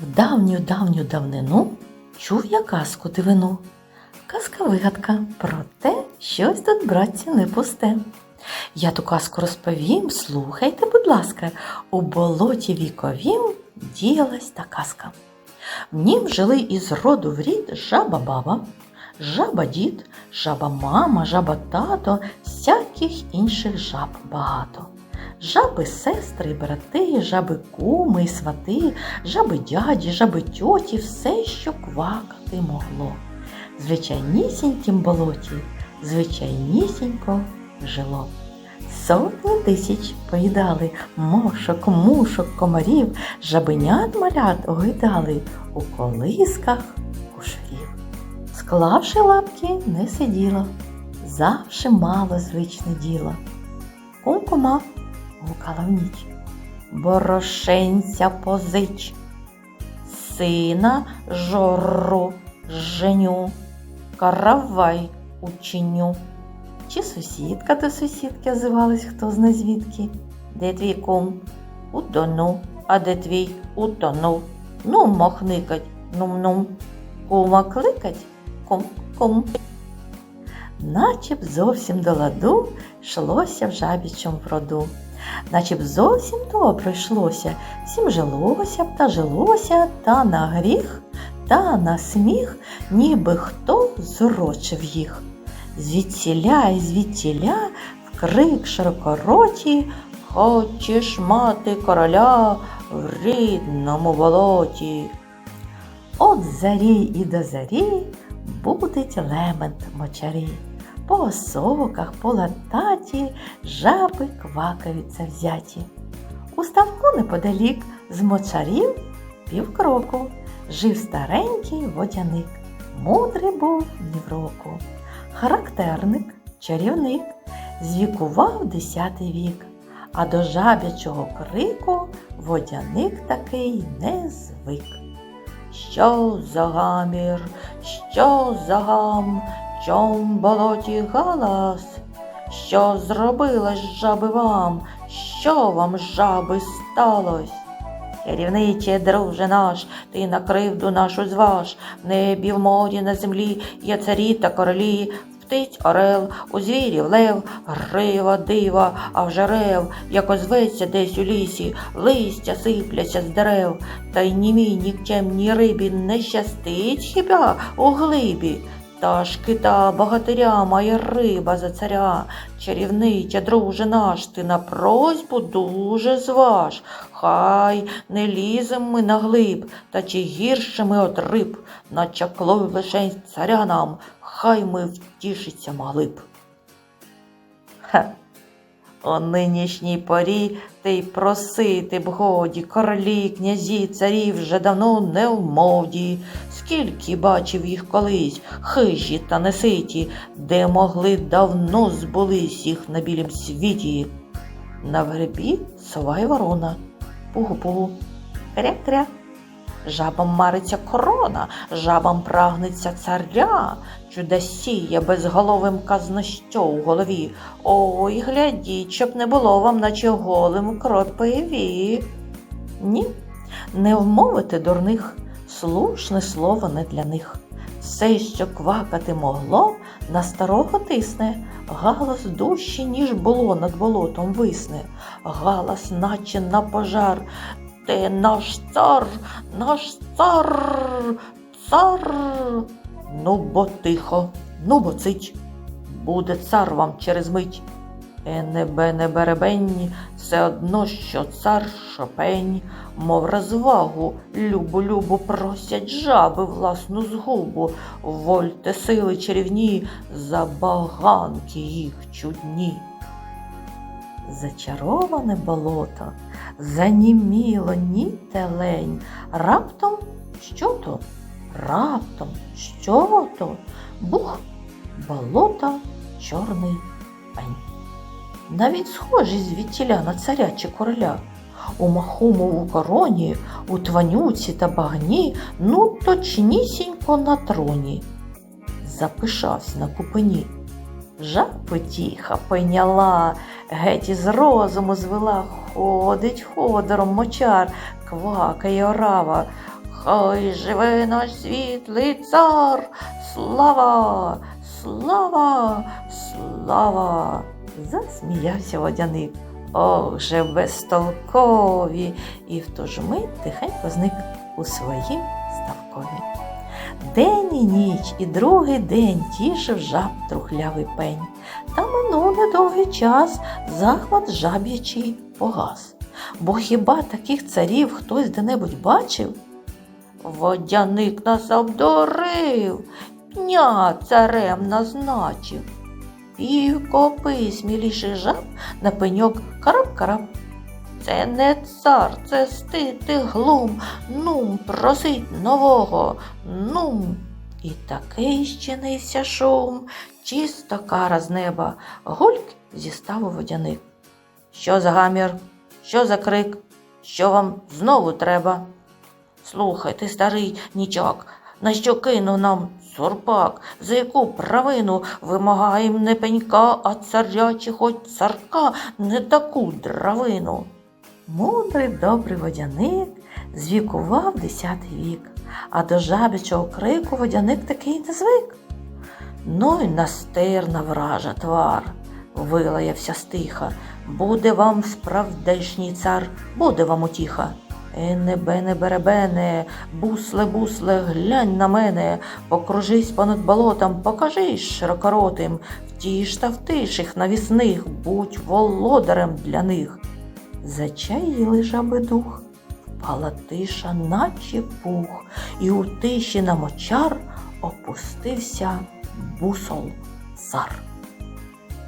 Давню давню давнину чув я казку дивину. Казка вигадка про те, щось тут, братці, не пусте. Я ту казку розповім, слухайте, будь ласка, у болоті віковім діялась та казка. В нім жили із роду в рід жаба баба, жаба дід, жаба мама, жаба тато, всяких інших жаб багато. Жаби сестри, і брати, жаби куми і свати, жаби дяді, жаби тьоті, все, що квакати могло. В Звичайнісінькім болоті, звичайнісінько жило. Сотні тисяч поїдали мошок, мушок, комарів, жабенят малят огидали у колисках кушків. Склавши лапки, не сиділа, завше мало звичне діло. Кумкума гукала в ніч. Борошенця позич, сина жору женю, каравай ученю. Чи сусідка до сусідки озивалась, хто зна звідки? Де твій кум? Утонув. А де твій утонув? Ну, мохникать, нум-нум. Кума кликать, кум-кум. Наче б зовсім до ладу йшлося в жабічому роду. Наче б зовсім добре йшлося, всім жилося б та жилося, та на гріх, та на сміх, ніби хто зурочив їх. Звідсіля і звідтіля в крик широкороті Хочеш мати короля в рідному болоті. От зарі і до зарі будить лемент мочарі. По осоках, по лататі жаби квакаються взяті. У ставку неподалік з мочарів півкроку жив старенький водяник. Мудрий був ні в року. Характерник, чарівник, звікував десятий вік, а до жабячого крику водяник такий не звик. Що за гамір, що за гам, чом болоті галас? Що зробила жаби вам? Що вам, жаби, сталось? Керівниче, друже наш, ти на кривду нашу зваж, в небі, в морі, на землі є царі та королі, птиць орел, у звірів лев, грива, дива, а вже рев, як озветься десь у лісі, листя сипляться з дерев, та й німій нікчемній рибі не щастить хіба у глибі. Та богатиря має риба за царя, чарівнича, друже наш, ти на просьбу дуже зваж. Хай не лізем ми на глиб, та чи гірше ми от риб, клов лишень царя нам, хай ми втішиться могли б. О нинішній порі ти й просити б годі, королі, князі, царі вже давно не в моді. Скільки бачив їх колись, хижі та неситі, де могли давно збулись їх на білім світі. На вербі сова й ворона, пугу-пугу, кря-кря. Жабам мариться корона, жабам прагнеться царя, чудосіє безголовим казна що у голові. Ой, глядіть, щоб не було вам, наче голим кропиві. Ні, не вмовити дурних, слушне слово не для них. Все, що квакати могло, на старого тисне, галас дужче, ніж було над болотом висне, галас, наче на пожар. Ти наш цар, наш цар, цар. Ну, бо тихо, ну бо цить, буде цар вам через мить. Енебе не беребень, все одно, що цар шопень, мов розвагу, любу-любу просять жаби власну згубу, вольте сили чарівні, забаганки їх чудні. Зачароване болото, заніміло ні телень, раптом що то, раптом що то, бух, болото, чорний пень. Навіть схожий звідтіля на царя чи короля. У махумову короні, у тванюці та багні, ну точнісінько на троні. Запишався на купині. Жаб тіха пойняла, геть із розуму звела, ходить ходором мочар, квакає орава. Хай живе наш світлий цар! Слава! Слава! Слава! Засміявся водяник. Ох, же безтолкові! І в ту ж мить тихенько зник у своїм ставкові. День і ніч, і другий день тішив жаб трухлявий пень. Та минув недовгий час захват жаб'ячий погас. Бо хіба таких царів хтось де-небудь бачив? Водяник нас обдурив, пня царем назначив. Півкопи сміліших жаб на пеньок караб-караб. Це не цар, це стид і глум, нум просить нового, нум. І такий щинився шум, чисто кара з неба, гульк зі ставу водяник. Що за гамір? Що за крик? Що вам знову треба? Слухай, ти старий нічак, на що кинув нам сурпак, за яку правину вимагаєм не пенька, а царя чи хоч царка, не таку дравину. Мудрий добрий водяник звікував десятий вік, а до жабячого крику водяник такий не звик. Ну й настирна вража твар, вилаявся стиха. Буде вам справдешній цар, буде вам утіха. Ене бене беребене, бусле, бусле, глянь на мене, покружись понад болотом, покажись широкоротим, втіш та втиш їх навісних, будь володарем для них. Зачаїли жаби дух, впала тиша, наче пух, і у тиші на мочар опустився бусол цар.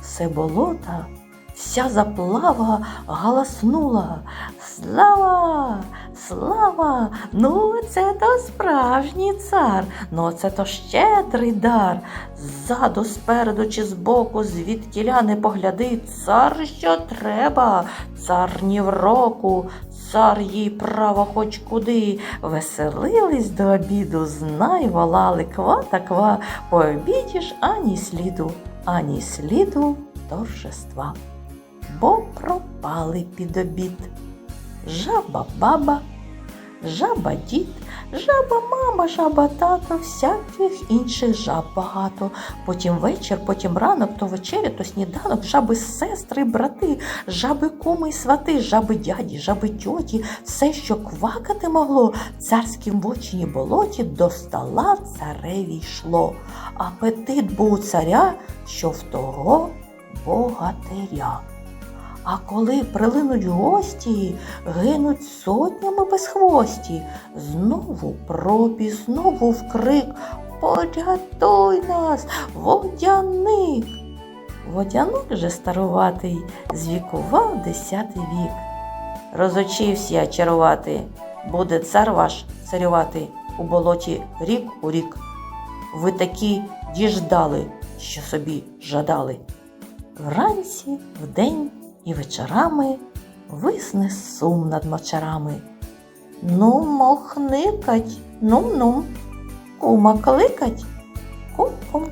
Все болота, вся заплава галаснула. Слава, слава! Ну, це то справжній цар, ну це то щедрий дар. Ззаду, спереду чи збоку, звідкіля не погляди, цар що треба, цар ні в року, цар їй право хоч куди. Веселились до обіду, знай, волали ква та ква, ж ані сліду, ані сліду торжества. Бо пропали під обід. Жаба баба, жаба дід, жаба мама, жаба тато, всяких інших жаб багато. Потім вечір, потім ранок, то вечеря, то сніданок, жаби сестри, брати, жаби куми й свати, жаби дяді, жаби тьоті, все, що квакати могло, в царськім болоті до стола цареві йшло. Апетит був у царя, що в того богатиря. А коли прилинуть гості, гинуть сотнями безхвості, знову пропі, знову вкрик Порятуй нас, водяник. Водяник же старуватий звікував десятий вік. Розучився я чарувати, буде цар ваш царювати у болоті рік у рік. Ви такі діждали, що собі жадали. Вранці, вдень і вечорами висне сум над мочарами. Ну, мохникать, ну-ну, кума кликать, кум-кум.